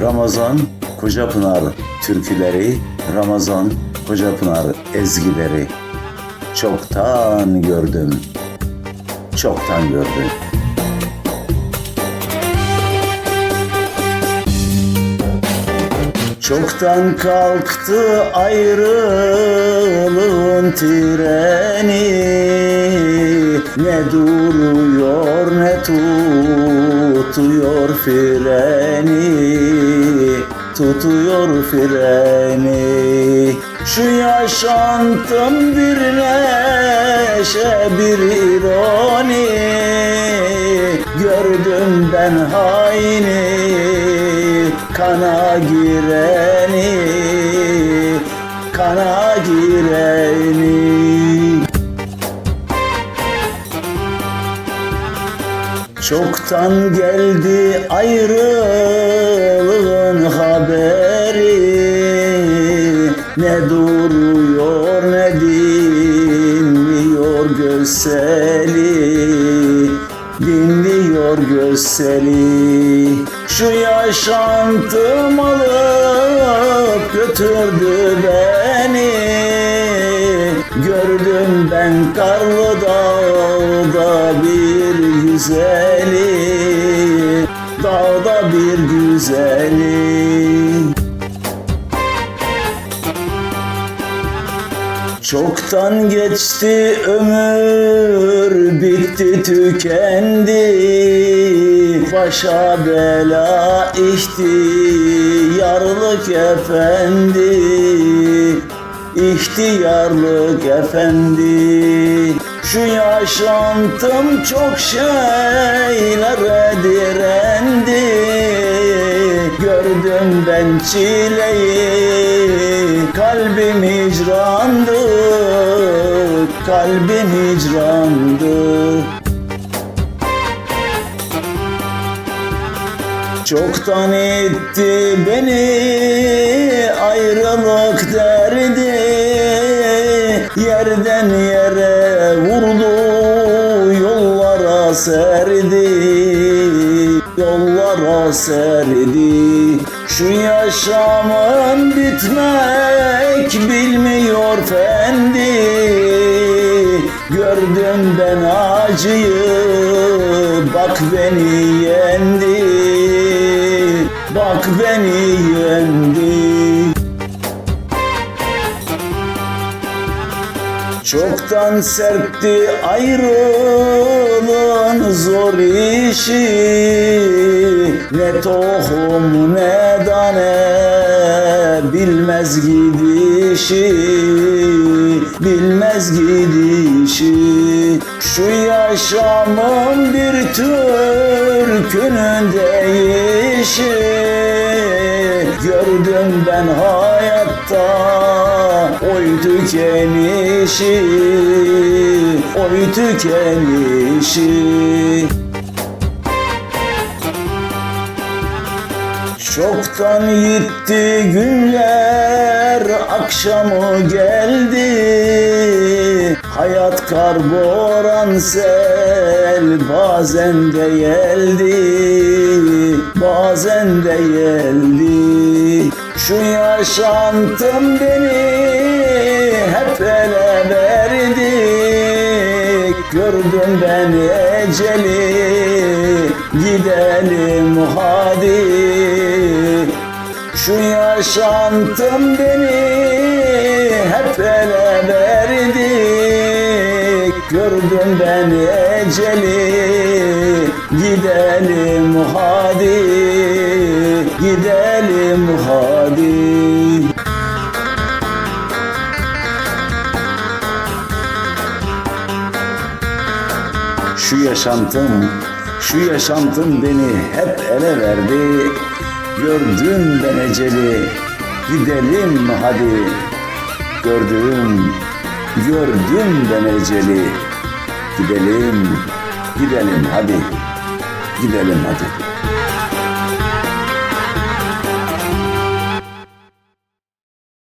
Ramazan Kocapınar türküleri, Ramazan Kocapınar ezgileri. Çoktan gördüm, çoktan gördüm. Çoktan kalktı ayrılığın treni Ne duruyor ne tutuyor freni Tutuyor freni. Şu yaşantım bir neşe bir ironi. Gördüm ben haini kana gireni. Kana gireni. Çoktan geldi ayrılığın gösteri Dinliyor gösteri Şu yaşantım alıp götürdü beni. Gördüm ben karlı dağda bir güzeli Dağda bir güzeli Çoktan geçti ömür bitti tükendi. Başa bela ihtiyarlık efendi. İhtiyarlık efendi. Şu yaşantım çok şeylere direndi. Gördüm ben çileyi Kalbim hicrandı Kalbim hicrandı. Çoktan etti beni ayrılık derdi. Yerden yere vurdu yollara serdi. Yollara serdi Şu yaşamın bitmek bilmiyor fendi. Gördüm ben acıyı bak beni yendi. Bak beni Çoktan serpti ayrılığın zor işi. Ne tohum ne tane bilmez gidişi. Bilmez gidişi. Şu yaşamın bir türkünün değişi Gördüm ben hayatta tükenişi Oy tükenişi. Çoktan gitti günler akşamı geldi. Hayat karboran sel bazen de geldi Bazen de geldi Şu yaşantım beni hep ele verdi Gördüm ben eceli gidelim hadi. Şu yaşantım beni hep ele verdi Gördüm ben eceli gidelim hadi Şu yaşantım, şu yaşantım beni hep ele verdi. Gördüm ben eceli, gidelim hadi. Gördüm, gördüm ben eceli. Gidelim, gidelim hadi. Gidelim hadi.